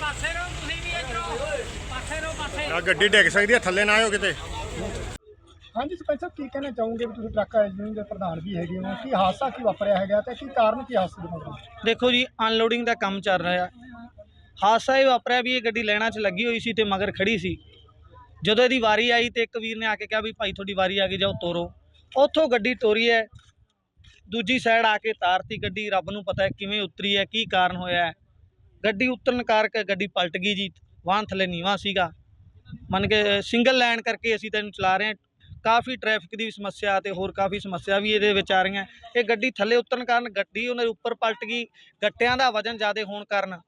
ਪਾਸੇ ਰੋ ਤੁਸੀਂ ਵੀ ਇੱਧਰੋਂ ਪਾਸੇ ਰੋ ਪਾਸੇ ਆ ਗੱਡੀ ਡਿੱਗ ਸਕਦੀ ਹੈ ਥੱਲੇ ਨਾ ਆਇਓ ਕਿਤੇ। ਹਾਂਜੀ ਸਰਪੰਚ ਸਾਹਿਬ ਕੀ ਕਹਿਣਾ ਚਾਹੋਗੇ ਵੀ ਤੁਸੀਂ ਟਰੱਕ ਯੂਨੀਅਨ ਦੇ ਪ੍ਰਧਾਨ ਵੀ ਹੈਗੇ ਹੋ? ਕੀ ਹਾਦਸਾ ਕੀ ਵਾਪਰਿਆ ਹੈਗਾ ਤੇ ਕੀ ਕਾਰਨ ਕੀ ਹਾਦਸੇ ਦਾ ਮਤਲਬ ਦੇਖੋ ਜੀ ਅਨਲੋਡਿੰਗ ਦਾ ਕੰਮ ਚੱਲ ਰਿਹਾ। ਹਾਦਸਾ ਇਹ ਵਾਪਰਿਆ ਵੀ ਇਹ ਗੱਡੀ ਲੈਣਾ 'ਚ ਲੱਗੀ ਹੋਈ ਸੀ ਤੇ ਮਗਰ ਖੜੀ ਸੀ। ਜਦੋਂ ਇਹਦੀ ਵਾਰੀ ਆਈ ਤੇ ਇੱਕ ਵੀਰ ਨੇ ਆ ਕੇ ਕਿਹਾ ਵੀ ਭਾਈ ਤੁਹਾਡੀ ਵਾਰੀ ਆ ਗਈ, ਜਾਓ ਤੋਰੋ। ਉੱਥੋਂ ਗੱਡੀ ਤੋਰੀ ਹੈ। ਦੂਜੀ ਸਾਈਡ ਆ ਕੇ ਤਾਰਤੀ ਗੱਡੀ, ਰੱਬ ਨੂੰ ਪਤਾ ਹੈ ਕਿਵੇਂ ਉਤਰੀ ਹੈ, ਕੀ ਕਾਰਨ ਹੋਇਆ ਹੈ। ਗੱਡੀ ਉਤਰਨ ਕਰਕੇ ਗੱਡੀ ਪਲਟ ਗਈ ਜੀ, ਵਾਹਨ ਥੱਲੇ ਨੀਵਾ ਸੀਗਾ। ਮੰਨ ਕੇ ਸਿੰਗਲ ਲਾਈਨ ਕਰਕੇ ਅਸੀਂ ਤੈਨੂੰ ਚਲਾ ਰਹੇ ਹਾਂ। ਕਾਫੀ ਟ੍ਰੈਫਿਕ ਦੀ ਵੀ ਸਮੱਸਿਆ ਤੇ ਹੋਰ ਕਾਫੀ ਸਮੱਸਿਆ ਵੀ ਇਹਦੇ ਵਿੱਚ ਆ ਰਹੀਆਂ। ਇਹ ਗੱਡੀ ਥੱਲੇ ਉਤਰਨ ਕਾਰਨ ਗੱਡੀ ਉਹਨਾਂ ਦੇ ਉੱਪਰ ਪਲਟ ਗਈ, ਗੱਟਿਆਂ ਦਾ ਵਜਨ ਜ਼ਿਆਦਾ ਹੋਣ ਕਾਰਨ।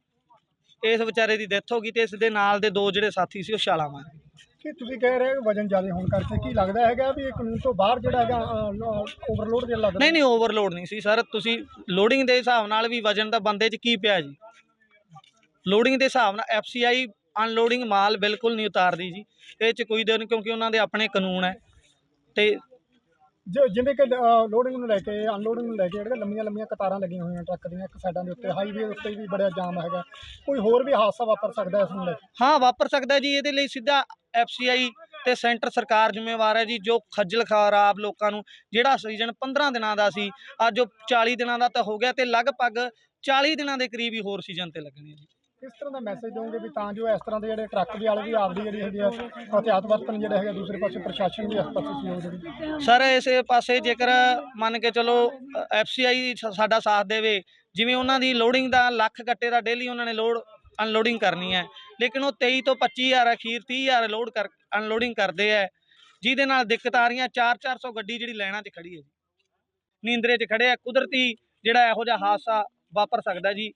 ਇਸ ਵਿਚਾਰੇ ਦੀ ਡੈਥ ਹੋ ਗਈ ਤੇ ਇਸ ਦੇ ਨਾਲ ਦੇ ਦੋ ਜਿਹੜੇ ਸਾਥੀ ਸੀ ਉਹ ਛਾਲਾਂ ਮਾਰ ਗਏ। ਕੀ ਤੁਸੀਂ ਕਹਿ ਰਹੇ ਹੋ ਵਜਨ ਜ਼ਿਆਦਾ ਹੋਣ ਕਰਕੇ ਕੀ ਲੱਗਦਾ ਹੈਗਾ ਵੀ ਇਹ ਕਾਨੂੰਨ ਤੋਂ ਬਾਹਰ ਜਿਹੜਾ ਹੈਗਾ ਓਵਰਲੋਡ ਜਿਹਾ ਲੱਗਦਾ? ਨਹੀਂ ਨਹੀਂ ਓਵਰਲੋਡ ਨਹੀਂ ਸੀ ਸਰ। ਤੁਸੀਂ ਲੋਡਿੰਗ ਦੇ ਹਿਸਾਬ ਨਾਲ ਵੀ ਵਜਨ ਦਾ ਬੰਦੇ 'ਚ ਕੀ ਪਿਆ ਜੀ? ਲੋਡਿੰਗ ਦੇ ਹਿਸਾਬ ਨਾਲ ਐਫਸੀਆਈ ਅਨਲੋਡਿੰਗ ਮਾਲ ਬਿਲਕੁਲ ਨਹੀਂ ਉਤਾਰਦੀ ਜੀ। ਇਹ 'ਚ ਕੋਈ ਦੇ ਨਹੀਂ ਕਿਉਂਕਿ ਉਹਨਾਂ ਦੇ ਆਪਣੇ ਕਾਨੂੰਨ ਹੈ। ਤੇ ਜੋ ਜਿਵੇਂ ਕਿ ਲੋਡਿੰਗ ਨੂੰ ਲੈ ਕੇ ਅਨਲੋਡਿੰਗ ਨੂੰ ਲੈ ਕੇ ਜਿਹੜੇ ਲੰਮੀਆਂ ਲੰਮੀਆਂ ਕਤਾਰਾਂ ਲੱਗੀਆਂ ਹੋਈਆਂ ਟਰੱਕ ਦੀਆਂ ਇੱਕ ਸਾਈਡਾਂ ਦੇ ਉੱਤੇ ਹਾਈਵੇ ਉੱਤੇ ਵੀ ਬੜਾ ਜਾਮ ਹੈਗਾ। ਕੋਈ ਹੋਰ ਵੀ ਹਾਦਸਾ ਵਾਪਰ ਸਕਦਾ ਇਸ ਨੂੰ ਲੈ ਕੇ? ਹਾਂ ਵਾਪਰ ਸਕਦਾ ਜੀ। ਇਹਦੇ ਲਈ ਸਿੱਧਾ ਐਫਸੀਆਈ ਤੇ ਸੈਂਟਰ ਸਰਕਾਰ ਜ਼ਿੰਮੇਵਾਰ ਹੈ ਜੀ ਜੋ ਖੱਜਲ ਖਰਾਬ ਲੋਕਾਂ ਨੂੰ ਜਿਹੜਾ ਸੀਜ਼ਨ 15 ਦਿਨਾਂ ਦਾ ਸੀ ਅੱਜ ਉਹ 40 ਦਿਨਾਂ ਦਾ ਤਾਂ ਹੋ ਗਿਆ ਤੇ ਲਗਭਗ 40 ਦਿਨਾਂ ਦੇ ਕਰੀਬ ਹੀ ਹੋਰ ਸੀਜ਼ਨ ਤੇ ਲੱਗਣੇ ਜੀ। ਕਿਸ ਤਰ੍ਹਾਂ ਦਾ ਮੈਸੇਜ ਦਿਓਗੇ ਵੀ ਤਾਂ ਜੋ ਇਸ ਤਰ੍ਹਾਂ ਦੇ ਜਿਹੜੇ ਟਰੱਕ ਦੇ ਵਾਲੇ ਵੀ ਆਪਦੀ ਜਿਹੜੀ ਹੈਗੀ ਆ ਹਥਿਆਤ ਵਰਤਨ ਜਿਹੜੇ ਹੈਗੇ ਦੂਸਰੇ ਪਾਸੇ ਪ੍ਰਸ਼ਾਸਨ ਵੀ ਇਸ ਪਾਸੇ ਸਹਿਯੋਗ ਦੇਵੇ? ਸਰ ਇਸੇ ਪਾਸੇ ਜੇਕਰ ਮੰਨ ਕੇ ਚਲੋ ਐਫਸੀਆਈ ਸਾਡਾ ਸਾਥ ਦੇਵੇ ਜਿਵੇਂ ਉਹਨਾਂ ਦੀ ਲੋਡਿੰਗ ਦਾ ਲੱਖ ਗੱਟੇ ਦਾ ਡੇਲੀ ਉਹਨਾਂ ਨੇ ਲੋਡ ਅਨਲੋਡਿੰਗ ਕਰਨੀ ਹੈ ਲੇਕਿਨ ਉਹ 23 ਤੋਂ 25000 ਅਖੀਰ 30000 ਲੋਡ ਕਰ ਅਨਲੋਡਿੰਗ ਕਰਦੇ ਹੈ ਜਿਹਦੇ ਨਾਲ ਦਿੱਕਤ ਆ ਰਹੀਆਂ 4-400 ਗੱਡੀ ਜਿਹੜੀ ਲਾਈਨਾਂ 'ਚ ਖੜੀ ਹੈ ਜੀ। ਨੀਂਦਰੇ 'ਚ ਖੜੇ ਆ। ਕੁਦਰਤੀ ਜਿਹੜਾ ਇਹੋ ਜਿਹਾ ਹਾਦਸਾ ਵਾਪਰ ਸਕਦਾ ਜੀ।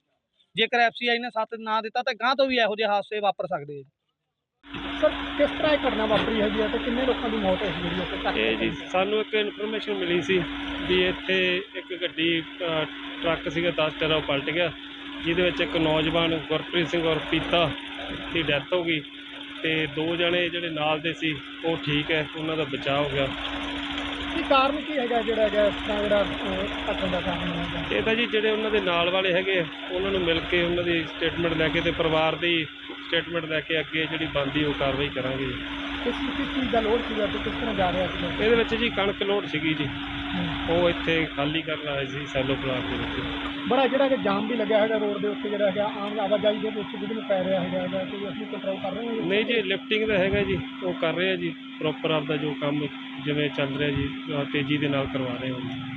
ਜੇਕਰ ਐਫਸੀਆਈ ਨੇ ਸਾਥ ਨਾ ਦਿੱਤਾ ਤਾਂ ਗਾਂ ਤੋਂ ਵੀ ਇਹੋ ਜਿਹੇ ਹਾਦਸੇ ਵਾਪਰ ਸਕਦੇ ਆ ਜੀ। ਸਰ ਕਿਸ ਤਰ੍ਹਾਂ ਇਹ ਘਟਨਾ ਵਾਪਰੀ ਹੈਗੀ ਹੈ ਤੇ ਕਿੰਨੇ ਲੋਕਾਂ ਦੀ ਮੌਤ ਹੋਈ ਜਿਹੜੀ ਉੱਥੇ ਇਹ ਜੀ ਸਾਨੂੰ ਇੱਕ ਇਨਫੋਰਮੇਸ਼ਨ ਮਿਲੀ ਸੀ ਵੀ ਇੱਥੇ ਇੱਕ ਗੱਡੀ ਅ, ਟਰੱਕ ਸੀਗਾ 10 ਟਰਾ ਪਲਟ ਗਿਆ। ਜਿਹਦੇ ਵਿੱਚ ਇੱਕ ਨੌਜਵਾਨ ਗੁਰਪ੍ਰੀਤ ਸਿੰਘ ਔਰ ਪੀਤਾ ਦੀ ਡੈਥ ਹੋ ਗਈ ਤੇ ਦੋ ਜਣੇ ਜਿਹੜੇ ਨਾਲ ਦੇ ਸੀ ਉਹ ਠੀਕ ਹੈ ਉਹਨਾਂ ਦਾ ਬਚਾਅ ਹੋ ਗਿਆ। ਕੀ ਕਾਰਨ ਕੀ ਹੈਗਾ ਜਿਹੜਾ ਹੈਗਾ ਇਸ ਤਰ੍ਹਾਂ ਜਿਹੜਾ ਘਟਨਾ ਦਾ ਕਾਰਨ ਹੈਗਾ? ਇਹ ਤਾਂ ਜੀ ਜਿਹੜੇ ਉਹਨਾਂ ਦੇ ਨਾਲ ਵਾਲੇ ਹੈਗੇ ਆ, ਉਹਨਾਂ ਨੂੰ ਮਿਲ ਕੇ ਉਹਨਾਂ ਦੀ ਸਟੇਟਮੈਂਟ ਲੈ ਕੇ ਤੇ ਪਰਿਵਾਰ ਦੀ ਸਟੇਟਮੈਂਟ ਲੈ ਕੇ ਅੱਗੇ ਜਿਹੜੀ ਬਣਦੀ ਉਹ ਕਾਰਵਾਈ ਕਰਾਂਗੇ ਜੀ। ਕਿਸ ਕਿਸ ਚੀਜ਼ ਦਾ ਲੋਡ ਸੀਗਾ ਤੇ ਕਿਸ ਤਰ੍ਹਾਂ ਜਾ ਰਿਹਾ ਸੀ? ਇਹਦੇ ਵਿੱਚ ਜੀ ਕਣਕ ਲੋਡ ਸੀਗੀ ਜੀ। ਉਹ ਇੱਥੇ ਖਾਲੀ ਕਰਨ ਆਏ ਸੀ ਸੈਲੋ ਪਲਾਟ ਦੇ ਵਿੱਚ। ਬੜਾ ਜਿਹੜਾ ਕਿ ਜਾਮ ਵੀ ਲੱਗਿਆ ਹੈਗਾ ਰੋਡ ਦੇ ਉੱਤੇ ਜਿਹੜਾ ਹੈਗਾ ਆਮ ਆਵਾਜਾਈ ਦੇ ਵਿੱਚ ਜਿਹਨੂੰ ਪੈ ਰਿਹਾ ਹੈਗਾ ਹੈਗਾ ਕੋਈ ਅਸੀਂ ਕੰਟਰੋਲ ਕਰ ਰਹੇ ਹਾਂ ਨਹੀਂ ਜੀ ਲਿਫਟਿੰਗ ਦਾ ਹੈਗਾ ਜੀ ਉਹ ਕਰ ਰਹੇ ਆ ਜੀ ਪ੍ਰੋਪਰ ਆਪਦਾ ਜੋ ਕੰਮ ਜਿਵੇਂ ਚੱਲ ਰਿਹਾ ਜੀ ਅਹ ਤੇਜ਼ੀ ਦੇ ਨਾਲ ਕਰਵਾ ਰਹੇ ਹਾਂ ਜੀ।